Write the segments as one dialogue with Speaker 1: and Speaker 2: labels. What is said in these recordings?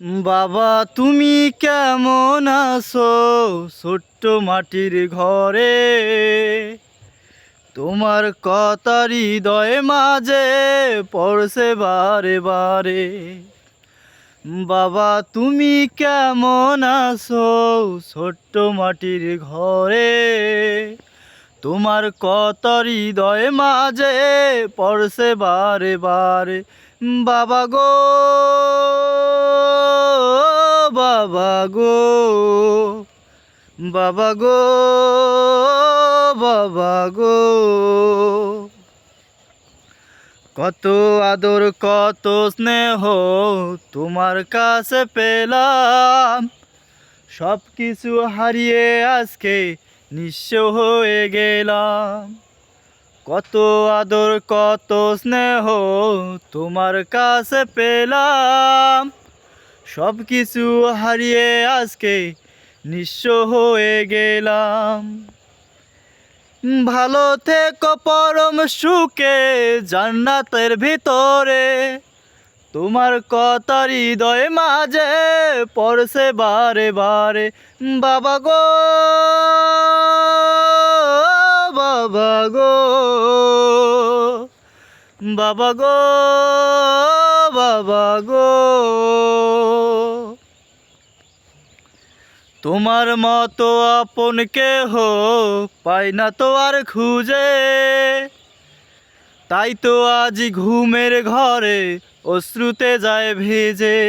Speaker 1: বাবা, তুমি কেমন আছো? ছোট্ট মাটির ঘরে। তোমার কথা হৃদয় মাঝে পড়ছে বারে বারে। বাবা, তুমি কেমন আছো? ছোট্ট মাটির ঘরে। তোমার কত হৃদয় মাঝে পড়ছে বারে বারে। বাবা গো বাবা গো বাবা গো বাবা গো। কত আদর, কত স্নেহ তোমার কাছে পেলাম। সব কিছু হারিয়ে আজকে নিঃস্ব হয়ে গেলাম। কত আদর, কত স্নেহ তোমার কাছে পেলাম। সব কিছু হারিয়ে আজকে নিঃস্ব হয়ে গেলাম। ভালো থেকো পরম সুখে জান্নাতের ভিতরে। তোমার কথা হৃদয় মাঝে পড়ছে বারে বারে। বাবা গো বাবা গো বাবা গো বাবা গো। তোমার মতো আপন কেহ পাই না তো আর খুঁজে। তাই তো আজ ঘুমের ঘরে অশ্রুতে যায় ভেজে।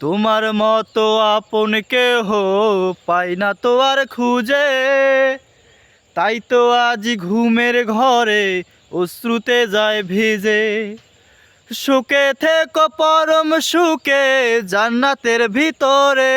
Speaker 1: তোমার মতো আপন কেহ পাই না তো আর খুঁজে। তাই তো আজ ঘুমের ঘরে অশ্রুতে যায় ভিজে। সুখে থেকো পরম সুখে জান্নাতের ভিতরে।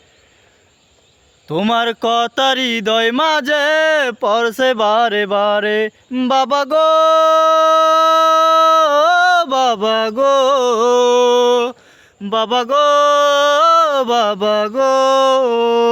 Speaker 1: তোমার কথা হৃদয় মাঝে পরশে বারে বারে। বাবা গো বাবা গো বাবা গো বাবা গো।